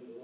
into the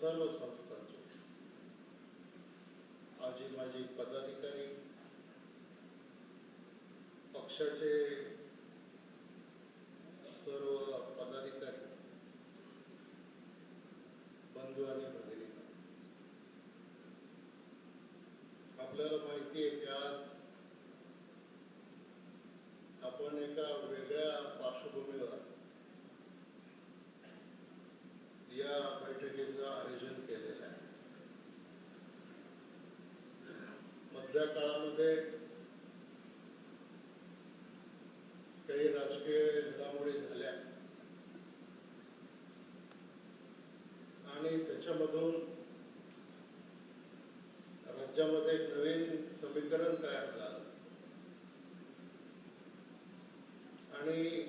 सर्व संस्थांचे. आजी माजी पदाधिकारी पक्षाचे सर्व पदाधिकारी बंधू आणि भगिनी. आपल्याला माहिती आहे की आज आपण एका वेगळ्या पार्श्वभूमीवर या बैठकीचं आयोजन केलेलं आहे सध्या काळामध्ये काही राजकीय घडामोडी झाल्या. आणि त्याच्यामधून राज्यामध्ये एक नवीन समीकरण तयार झालं. आणि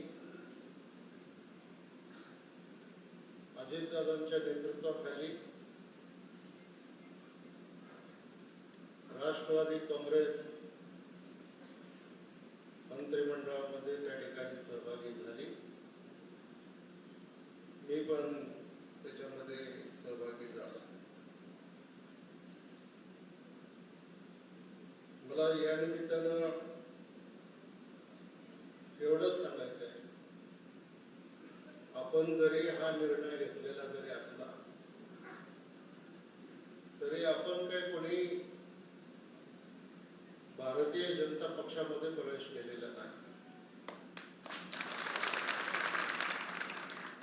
अजितदादांच्या नेतृत्वाखाली राष्ट्रवादी काँग्रेस मंत्रिमंडळामध्ये त्या ठिकाणी सहभागी झाली. मी पण त्याच्यामध्ये सहभागी झालो. मला या निमित्तानं एवढंच सांगायचं आहे आपण जरी हा निर्णय घेतला जरी असला तरी आपण काही कोणी भारतीय जनता पक्षामध्ये प्रवेश केलेला नाही.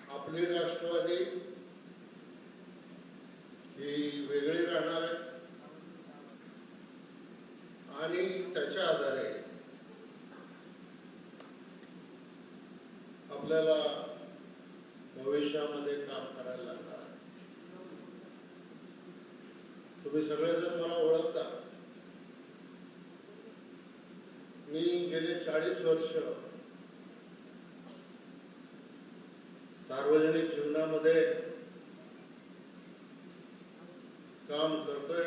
आपली राष्ट्रवादी ही वेगळी राहणार आहे. आणि त्याच्या आधारे आपल्याला भविष्यामध्ये काम करायला लागणार तुम्ही तुम्ही सगळेजण मला ओळखता. मी गेले चाळीस वर्ष सार्वजनिक जीवनामध्ये काम करतोय.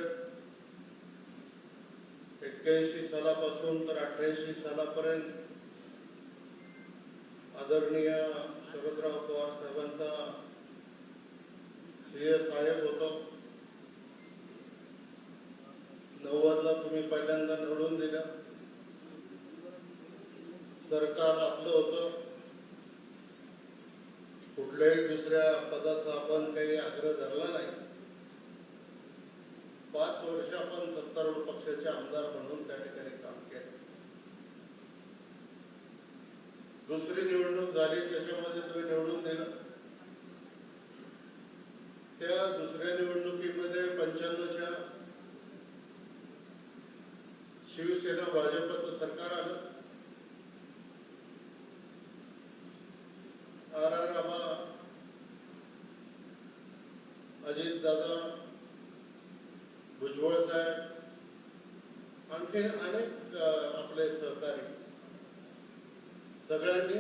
एक्क्याऐंशी सालापासून तर अठ्ठ्याऐंशी सालापर्यंत आदरणीय शरदराव पवार साहेबांचा सीए साहेब होतो. नव्वदला तुम्ही पहिल्यांदा निवडून दिलं. सरकार आपलं होतं. कुठल्याही दुसऱ्या पदाचा आपण काही आग्रह धरला नाही. पाच वर्ष आपण सत्तारूढ पक्षाचे आमदार म्हणून त्या ठिकाणी काम केलं. दुसरी निवडणूक झाली त्याच्यामध्ये तुम्ही निवडून दिलं. त्या दुसऱ्या निवडणुकीमध्ये पंच्याण्णवच्या शिवसेना भाजपचं सरकार आलं. आर आर आबा अजित दादा भुजबळ साहेब आणखी अनेक आपले सहकारी सगळ्यांनी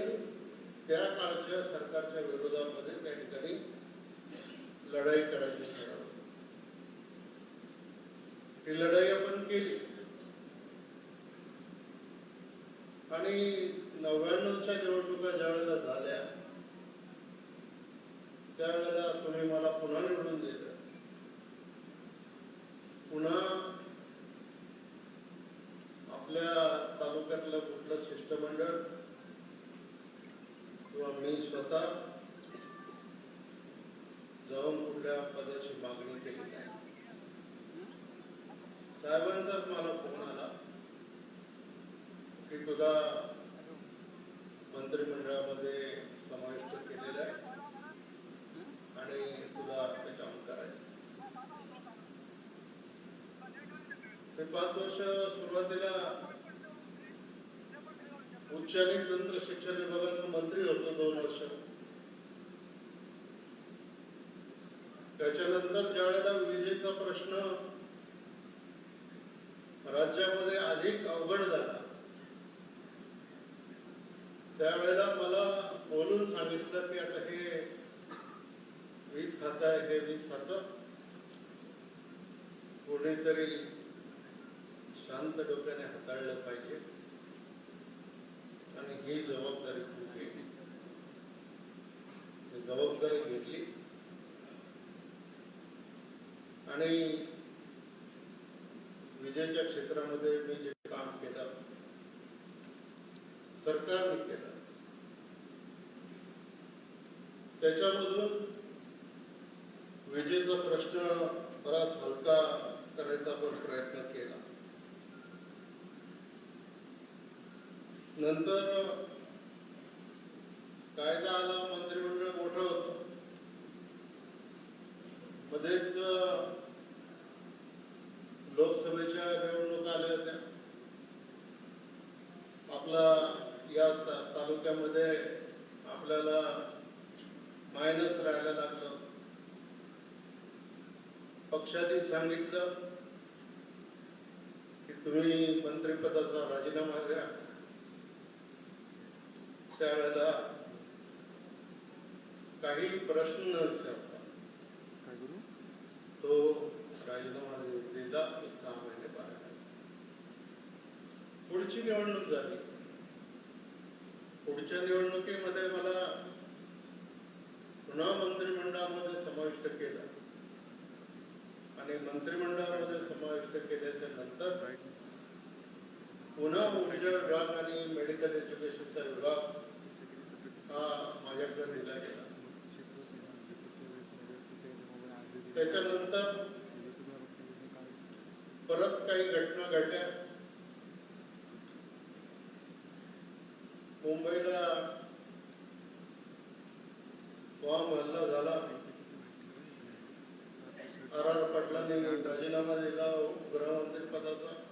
त्या काळच्या सरकारच्या विरोधामध्ये त्या ठिकाणी लढाई करायची ठरवली. ही लढाई आपण केली. आणि नव्याण्णवच्या निवडणुका ज्या वेळेला झाल्या त्यावेळेला तुम्ही मला पुन्हा निवडून दिलं पुन्हा आपल्या तालुक्यातलं कुठलं शिष्टमंडळ किंवा मी स्वतः जाऊन कुठल्या पदाची मागणी केली नाही. साहेबांचाच मला फोन आला की तुला मंत्रिमंडळामध्ये समाविष्ट केलेला आहे आणि तुला ते काम करायचं ते पाच वर्ष सुरुवातीला उच्च आणि तंत्र शिक्षण विभागाचा मंत्री होतो दोन वर्ष. त्याच्यानंतर ज्या वेळेला विजेचा प्रश्न राज्यामध्ये अधिक अवघड झाला त्यावेळेला मला बोलून सांगितलं की आता हे वीस हात आहे हे वीस हात. कोणीतरी शांत डोक्याने हाताळलं पाहिजे. आणि ही जबाबदारी तू घे जबाबदारी घेतली. आणि विजेच्या क्षेत्रामध्ये मी जे काम केलं सरकारने केलं त्याच्यामधून विजेचा प्रश्न बराच हलका करायचा पण प्रयत्न केला. नंतर कायदा आला मंत्रिमंडळ मोठं होतं. मध्येच लोकसभेच्या निवडणुका आल्या होत्या. आपला या तालुक्यामध्ये आपल्याला मायनस राहायला लागलं. पक्षाने सांगितलं की तुम्ही मंत्रिपदाचा राजीनामा द्या. त्यावेळेला काही प्रश्न तो राजीनामा दिला सहा महिने बाहेर. पुढची निवडणूक झाली. पुढच्या निवडणुकीमध्ये मला पुन्हा मंत्रिमंडळामध्ये समाविष्ट केलं. आणि मंत्रिमंडळामध्ये समाविष्ट केल्याच्यानंतर पुन्हा ऊर्जा विभाग आणि मेडिकल एज्युकेशनचा विभाग हा माझ्याकडे दिला गेला. त्याच्यानंतर परत काही घटना घडल्या. मुंबईला बॉम्ब हल्ला झाला. आर आर पाटलांनी राजीनामा दिला गृहमंत्री पदाचा.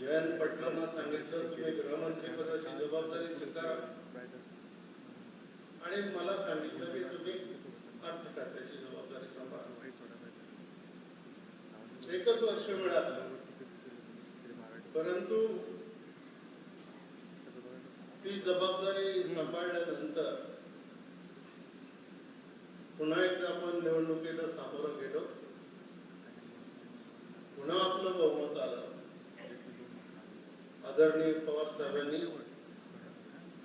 जयंत पटना सांगितलं तुम्ही गृहमंत्री पदाची जबाबदारी स्वीकारा. आणि मला सांगितलं की तुम्ही अर्थ खात्याची जबाबदारी सांभाळा. एकच वर्ष मिळालं परंतु ती जबाबदारी सांभाळल्यानंतर पुन्हा एकदा आपण निवडणुकीला सामोरं गेलो. पुन्हा आपलं बहुमत आदरणीय पवार साहेबांनी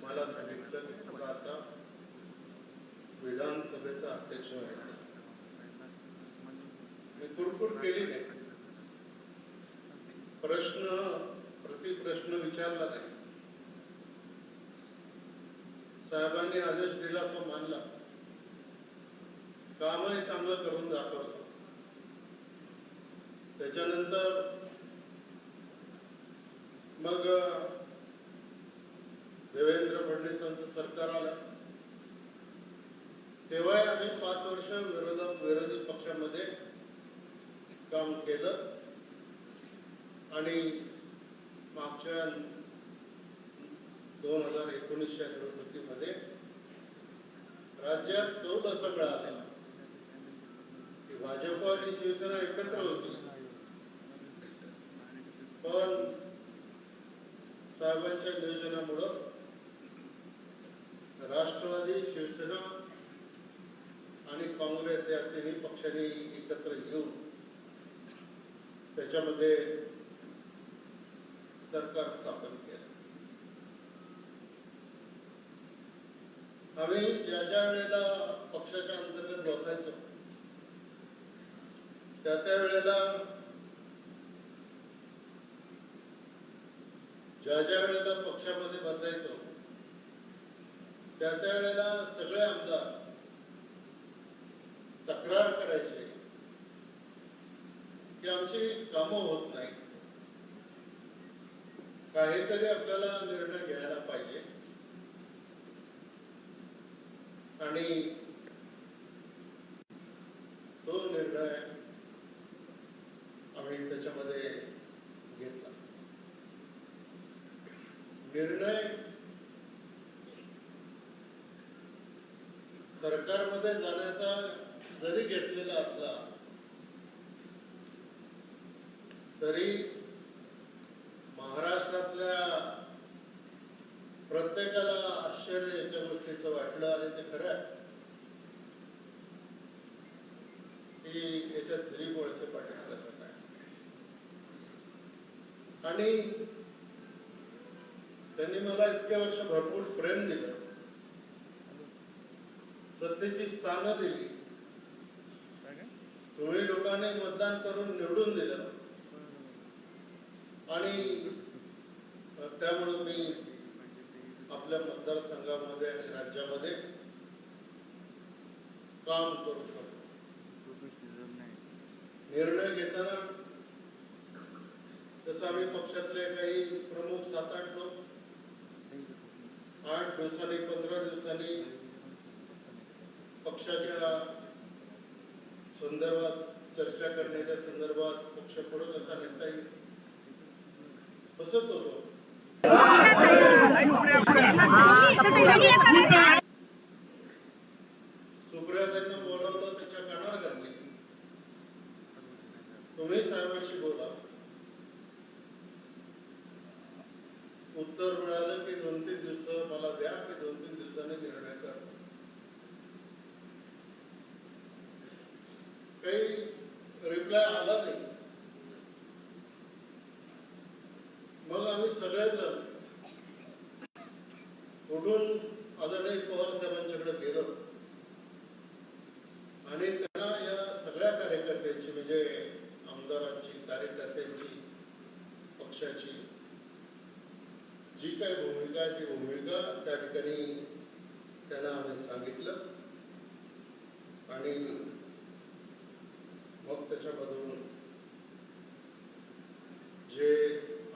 मला सांगितलं की तुला आता विधानसभेचा अध्यक्ष व्हायचा मी कुरकुर केली नाही. प्रश्न प्रतिप्रश्न विचारला नाही. साहेबांनी आदेश दिला तो मानला. कामही चांगलं करून दाखवलं. त्याच्यानंतर मग देवेंद्र फडणवीसांचं सरकार आलं. तेव्हा आम्ही पाच वर्ष विरोधक विरोधी पक्षामध्ये काम केलं. आणि मागच्या दोन हजार एकोणीसच्या निवडणुकीमध्ये राज्यात चौदा असं आलेला. की भाजप आणि शिवसेना एकत्र होती. पण साहेबांच्या नियोजनामुळं राष्ट्रवादी शिवसेना आणि काँग्रेस या तिन्ही पक्षांनी एकत्र येऊन त्याच्यामध्ये सरकार स्थापन केलं. आम्ही ज्या ज्या वेळेला पक्षाच्या अंतर्गत बसायचो त्या त्या वेळेला ज्या ज्या वेळेला पक्षामध्ये बसायचो त्या त्या वेळेला सगळे आमदार तक्रार करायचे की आमची कामं होत नाही. काहीतरी आपल्याला निर्णय घ्यायला पाहिजे. आणि तो निर्णय आम्ही त्याच्यामध्ये निर्णय सरकारमध्ये जाण्याचा जरी घेतलेला असला तरी महाराष्ट्रातल्या प्रत्येकाला आश्चर्य याच्या गोष्टीचं वाटलं आणि ते खरं आहे. की याच्यात दिलीप वळसे पाटील आणि त्यांनी मला इतक्या वर्ष भरपूर प्रेम दिलं. सत्तेची स्थानं दिली. तुम्ही लोकांनी मतदान करून निवडून दिलं. आणि त्यामुळं मी आपल्या मतदारसंघामध्ये आणि राज्यामध्ये काम करू शकतो. निर्णय घेताना जसं आम्ही पक्षातले काही प्रमुख सात आठ लोक आठ दिवसांनी पंधरा दिवसांनी पक्षाच्या संदर्भात चर्चा करण्याच्या संदर्भात पक्ष पुढे कसा नेता येईल बसत होतो सुप्रिया त्यांना बोलावलं त्याच्या कानावर घातली तुम्ही साहेबांशी बोला उत्तर मिळालं की दोन तीन दिवस मला द्या मी दोन तीन दिवसांनी निर्णय करतो काही रिप्लाय आला नाही मग आम्ही सगळेजण उठून आदरणीय पवार साहेबांच्याकडे गेलो आणि त्यांना या सगळ्या कार्यकर्त्यांची म्हणजे आमदारांची कार्यकर्त्यांची पक्षाची जी काही भूमिका आहे ती भूमिका. त्या ठिकाणी त्यांना आम्ही सांगितलं. आणि मग त्याच्यामधून जे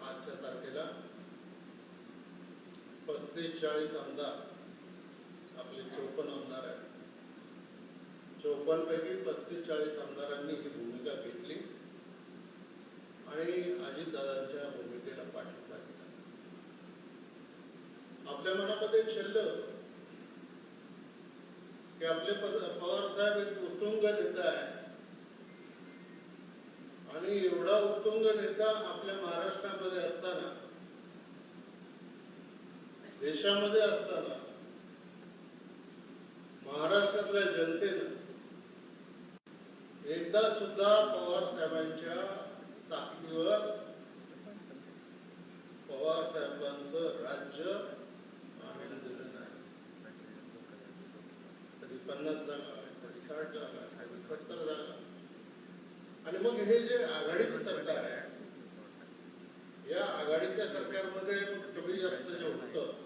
आजच्या तारखेला पस्तीस चाळीस आमदार आपले चौपन्न आमदार आहेत. चौपन्न पैकी पस्तीस चाळीस आमदारांनी ही भूमिका घेतली. आणि अजितदादांच्या भूमिकेला पाठवली आपल्या मनामध्ये एक शिल्लक की आपले पवार साहेब एक उत्तुंग नेता आहे. आणि एवढा उत्तुंग नेता आपल्या महाराष्ट्रामध्ये असताना देशामध्ये असताना महाराष्ट्रातल्या जनतेनं एकदा सुद्धा पवार साहेबांच्या ताकदीवर पवार साहेबांचं राज्य आम्ही दिलं नाही कधी पन्नास जागा कधी साठ जागा कधी सत्तर जागा आणि मग हे जे आघाडीचं सरकार आहे या आघाडीच्या सरकारमध्ये कमी जास्त जे होतं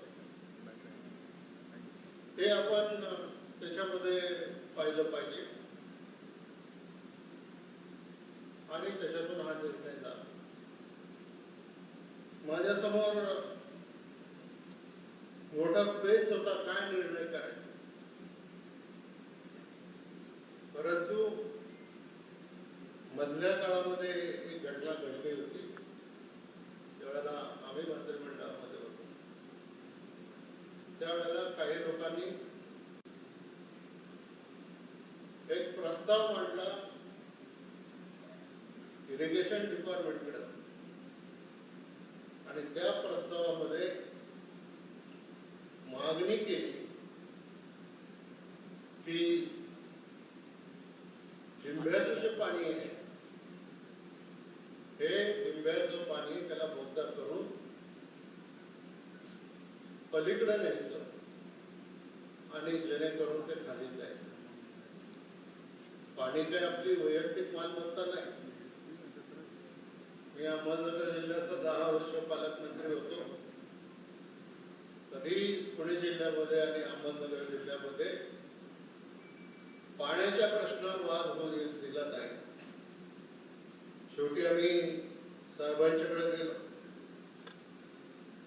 ते आपण त्याच्यामध्ये पाहिलं पाहिजे. आणि त्याच्यातून हा निर्णय झाला. माझ्यासमोर मोठा पेच होता काय निर्णय करायचा. परंतु मधल्या काळामध्ये एक घटना घडली होती. त्यावेळेला आम्ही मंत्रिमंडळामध्ये होतो. त्यावेळेला काही लोकांनी एक प्रस्ताव मांडला. इरिगेशन डिपार्टमेंटकडे आणि त्या प्रस्तावामध्ये मागणी केली की जिल्ह्याचं जे पाणी आहे हे लिंब्याचं पाणी त्याला बोगदा करून पलीकडे न्यायचं. आणि जेणेकरून ते खाली जायचं पाणी काही आपली वैयक्तिक मालमत्ता नाही. मी अहमदनगर जिल्ह्याचा दहा वर्ष पालकमंत्री होतो. कधी पुणे जिल्ह्यामध्ये आणि अहमदनगर जिल्ह्यामध्ये पाण्याच्या प्रश्नावर वाद होऊ दिला नाही. शेवटी आम्ही साहेबांच्याकडे गेलो.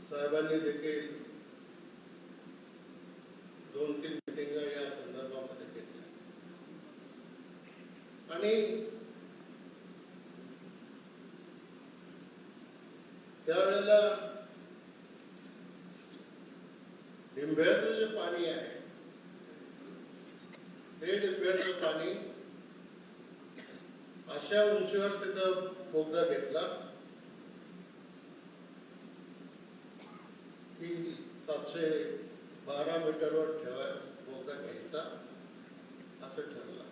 साहेबांनी देखील दोन तीन मिटिंग या संदर्भामध्ये घेतल्या. आणि त्यावेळेला डिंब्याचं जे पाणी आहे हे डिंब्याचं पाणी अशा उंचीवर तिथं बोगदा घेतला की सातशे बारा मीटरवर ठेवाय बोगदा घ्यायचा. असं ठरलं.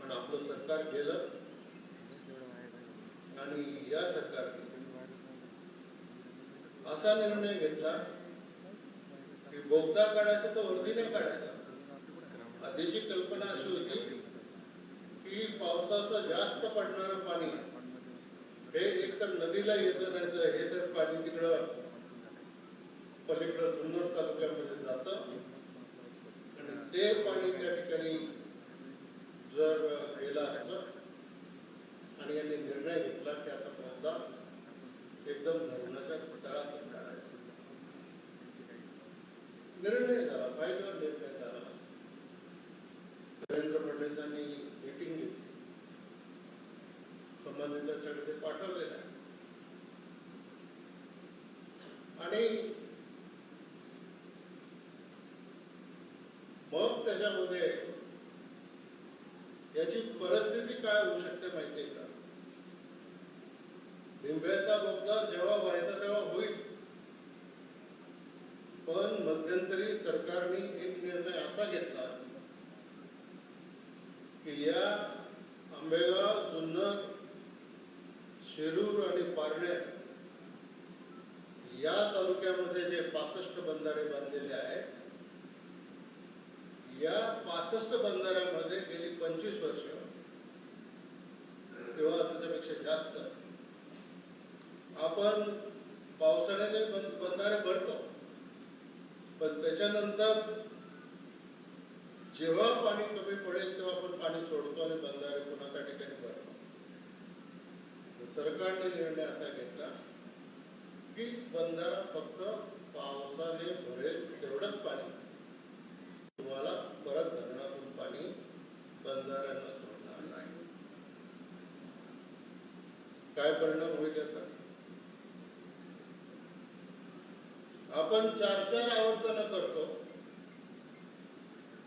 पण आपलं सरकार गेलं. आणि या सरकारने असा निर्णय घेतला की बोगदा काढायचा तर वर्दीने काढायचा. आधीची कल्पना अशी होती की पावसाचं जास्त पडणारं पाणी हे एकतर नदीला येत राहायचं हे तर पाणी तिकडं पलीकडं जुन्नर तालुक्यामध्ये जातं. आणि ते पाणी त्या ठिकाणी जर गेलं असतं आणि यांनी निर्णय घेतला की आता बोगदा एकदम धरणाच्या तळातच काढायचा निर्णय झाला फायनल निर्णय झाला. देवेंद्र फडणवीसांनी मीटिंग घेतली. संबंधितांच्याकडे ते पाठवलेलं आहे. आणि त्याच्यामध्ये याची परिस्थिती काय होऊ शकते माहितीये का? बिंब्याचा बोगदा जेव्हा व्हायचा तेव्हा होईल. पण मध्यंतरी सरकारने एक निर्णय असा घेतला की या आंबेगाव जुन्नर शिरूर आणि पारण्यात या तालुक्यामध्ये जे पासष्ट बंधारे बांधलेले आहेत या पासष्ट बंधाऱ्यामध्ये गेली पंचवीस वर्ष. किंवा त्याच्यापेक्षा जास्त. आपण पावसाळ्याने बंधारे भरतो. पण त्याच्यानंतर जेव्हा पाणी कमी पडेल तेव्हा आपण पाणी सोडतो आणि बंधारे पुन्हा त्या ठिकाणी भरतो. सरकारने निर्णय असा घेतला की बंधारा फक्त पावसाने भरेल तेवढंच पाणी. तुम्हाला परत धरणातून पाणी बंधाऱ्यांना सोडणार नाही काय परिणाम होईल याचा आपण चार चार आवर्तन करतो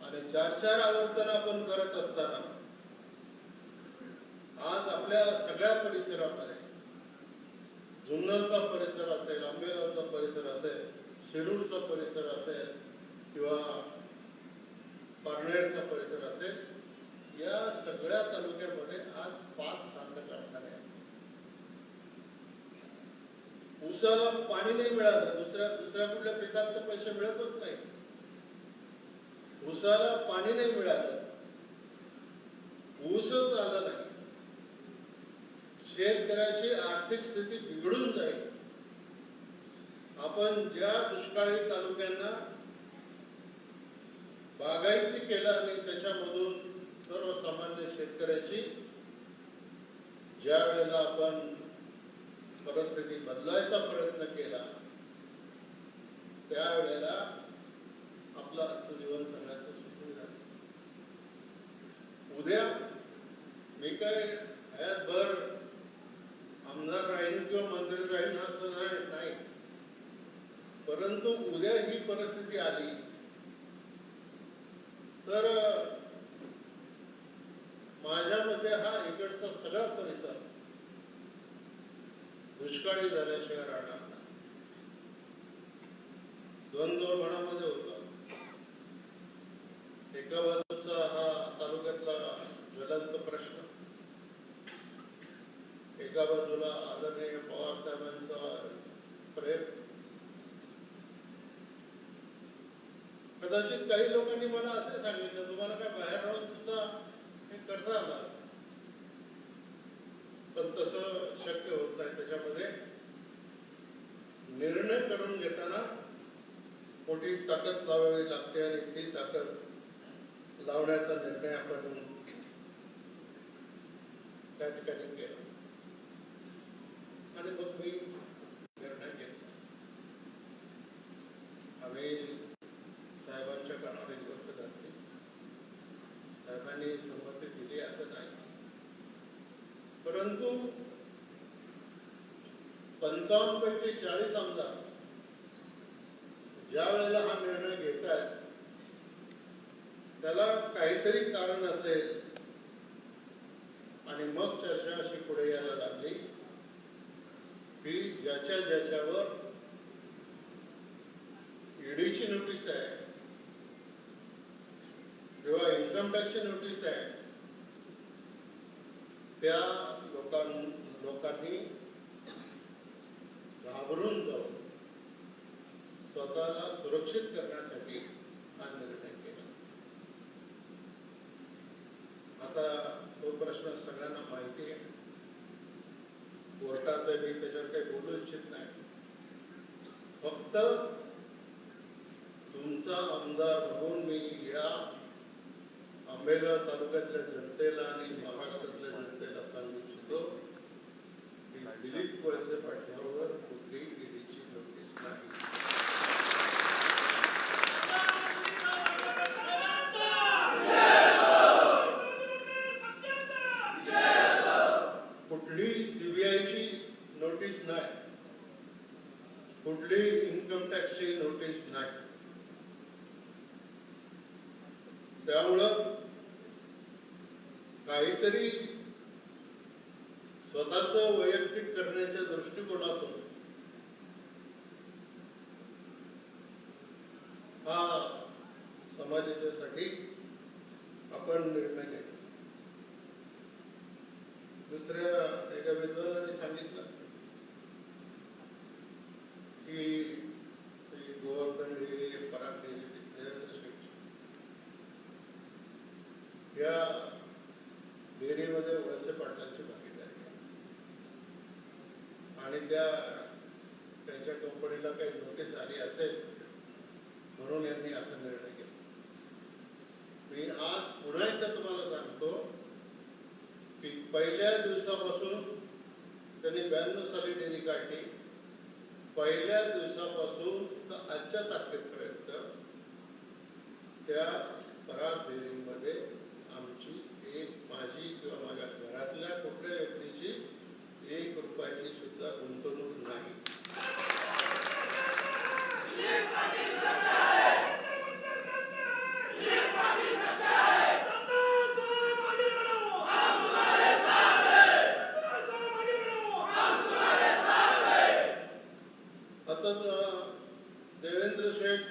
आणि चार चार आवर्तन आपण करत असताना आज आपल्या सगळ्या परिसरामध्ये जुन्नरचा परिसर असेल आंबेगावचा परिसर असेल शिरूरचा परिसर असेल किंवा पारनेरचा परिसर असेल या सगळ्या तालुक्यामध्ये आज पाच साखर कारखाने आहेत ऊसाला पाणी नाही मिळालं दुसऱ्या दुसऱ्या कुठल्या पिकात तर पैसे मिळतच नाही. ऊसाला पाणी नाही मिळालं ऊसच आला नाही. शेतकऱ्याची आर्थिक स्थिती बिघडून जाईल. आपण ज्या दुष्काळी तालुक्यांना बागायती केला आणि त्याच्यामधून सर्वसामान्य शेतकऱ्याची ज्या वेळेला आपण परिस्थिती बदलायचा प्रयत्न केला त्यावेळेला आपलं आजचं जीवन सांगायचं सुखी झालं. उद्या मी काय हयातभर आमदार राहीन किंवा मंत्री राहीन असं नाही. नाही परंतु उद्या ही परिस्थिती आली तर माझ्या मते हा इकडचा सगळा परिसर दुष्काळी झाल्याशिवाय राहणार नाही. द्वंद्व मनामध्ये होता. एका बाजूचा हा तालुक्यातला ज्वलंत प्रश्न. एका बाजूला आदरणीय पवार साहेबांचा प्रयत्न. कदाचित काही लोकांनी मला असे सांगितलं तुम्हाला काय बाहेर राहून सुद्धा हे करता आलं पण तसं शक्य होत नाही. त्याच्यामध्ये निर्णय करून घेताना मोठी ताकद लावावी लागते आणि ती ताकद लावण्याचा निर्णय आपण त्या ठिकाणी केला. आणि मग मी निर्णय घेतला. आम्ही साहेबांच्या गोष्ट साहेबांनी संमती दिली असं नाही परंतु पंचावन्न पैकी चाळीस आमदार ज्या वेळेला हा निर्णय घेत आहेत त्याला काहीतरी कारण असेल आणि मग चर्चा अशी पुढे यायला लागली की ज्याच्या ज्याच्यावर ईडीची नोटीस आहे जेव्हा इन्कम टॅक्सची नोटीस आहे त्या लोकां लोकांनी घाबरून जाऊन स्वतःला सुरक्षित करण्यासाठी हा निर्णय केला. आता तो प्रश्न सगळ्यांना माहिती आहे. कोर्टात मी त्याच्यावर काही बोलू इच्छित नाही. फक्त तुमचा आमदार म्हणून मी या आंबेगाव तालुक्यातल्या जनतेला आणि महाराष्ट्रातल्या जनतेला सांगू इच्छितो की दिलीप वळसे पाटील कुठलीही ईडीची नोटीस नाही कुठलीही सीबीआयची नोटीस नाही कुठली इन्कम टॅक्सची नोटीस नाही त्यामुळं काहीतरी स्वतःच वैयक्तिक करण्याच्या दृष्टिकोनातून हा समाजाच्यासाठी आपण निर्णय घेतला दुसऱ्या एका विद्वानाने सांगितलं की ती गोवर्धन डेअरी पराग डेअरी तिथल्या शेतकरी. या डेअरीमध्ये वळसे पाटलांची भागीदारी आहे. आणि त्या त्यांच्या कंपनीला काही नोटीस आली असेल म्हणून यांनी असा निर्णय घेतला मी आज पुन्हा एकदा तुम्हाला सांगतो की पहिल्या दिवसापासून त्यांनी ब्याण्णव साली डेअरी काढली पहिल्या दिवसापासून तर आजच्या तारखेपर्यंत त्या पराग डेअरीमध्ये आमची एक माझी किंवा माझ्या घरातल्या कुठल्या व्यक्तीची एक रुपयाची सुद्धा गुंतवणूक नाही आता तर देवेंद्र शेठ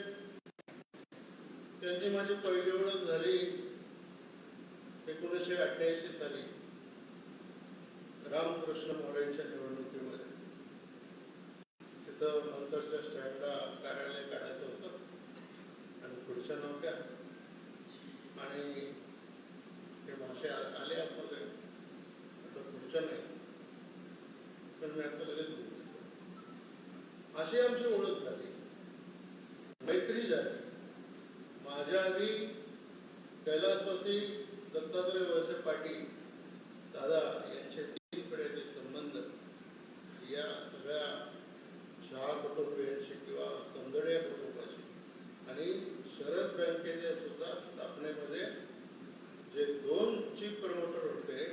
त्यांची माझी पहिली ओळख झाली एकोणीसशे अठ्ठ्याऐंशी साली रामकृष्ण मोरेंच्या निवडणुकीमध्ये तिथं नंतरच्या स्टँडला कार्यालय काढायचं होतं आणि पुढच्या नव्हत्या आणि ते भाषे आ- आले आतमध्ये आता पुढच्या नाही पण मी आता लगेच बोलतो. अशी आमची ओळख झाली. मैत्री झाली. माझ्या आधी कैलासवासी दत्तात्रय वळसे पाटील दादा यांचे तीन पिढ्याचे संबंध या सगळ्या शाळा कुटुंबियांशी किंवा संदड्या कुटुंबाशी आणि शरद बँकेच्या सुद्धा स्थापनेमध्ये जे दोन चीफ प्रमोटर होते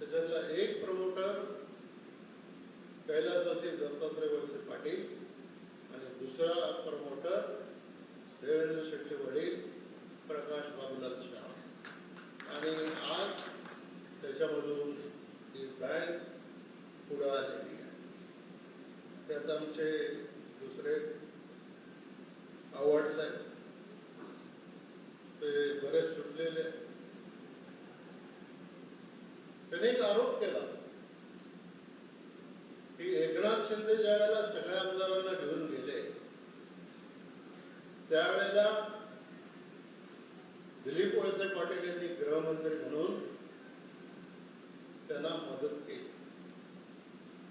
त्याच्यातला एक प्रमोटर कैलासवासी दत्तात्रय वळसे पाटील आणि दुसरा प्रमोटर देवेंद्र शेट्टी वडील प्रकाश बाबूलाल शाह आणि आज त्याच्यामधून ही बँक पुढे आलेली आहे त्यात आमचे दुसरे अवॉर्ड्स आहेत ते बरेच सुटलेले आहेत. त्याने एक आरोप केला. शिंदे ज्या वेळेला सगळ्या आमदारांना घेऊन गेले त्यावेळेला दिलीप वळसे पाटील यांनी गृहमंत्री म्हणून त्यांना मदत केली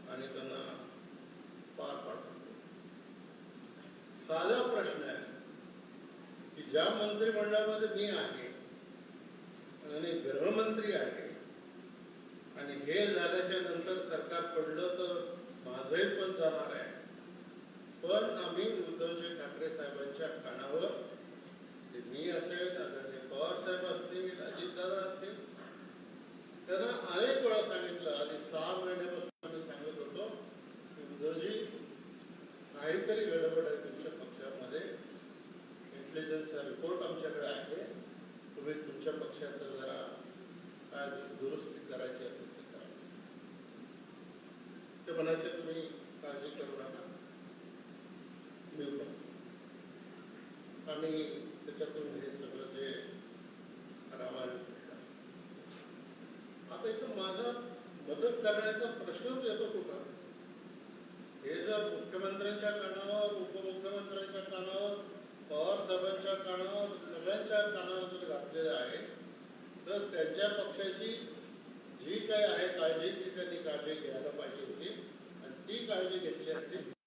आणि त्यांना पार पाडलं. साधा प्रश्न आहे की ज्या मंत्रिमंडळामध्ये मी आहे आणि गृहमंत्री आहे हे झाल्याच्यानंतर सरकार पडलं तर माझंही पण जाणार आहे. पण आम्ही उद्धवजी ठाकरे साहेबांच्या कानावर ते मी असेल आदरणीय पवार साहेब असतील अजितदादा असतील त्यांना अनेक वेळा सांगितलं. आधी सहा महिन्यापासून आम्ही सांगत होतो की उद्धवजी काहीतरी गडबड आहे तुमच्या पक्षामध्ये. इंटेलिजन्सचा रिपोर्ट आमच्याकडे आहे. तुम्ही तुमच्या पक्षाचं जरा काय दुरुस्ती करायची असेल ते करा ते तुम्ही काळजी करू नका. मी आणि त्याच्यातून हे सगळं जे रामायण आता इथं माझा मदत करण्याचा प्रश्नच येतो कुठं? हे जर मुख्यमंत्र्यांच्या कानावर उपमुख्यमंत्र्यांच्या कानावर पवार साहेबांच्या कानावर सगळ्यांच्या कानावर जर घातलेलं आहे तर त्यांच्या पक्षाची जी काही आहे काळजी ती त्यांनी काळजी घ्यायला पाहिजे होती. ती काळजी घेतली असती.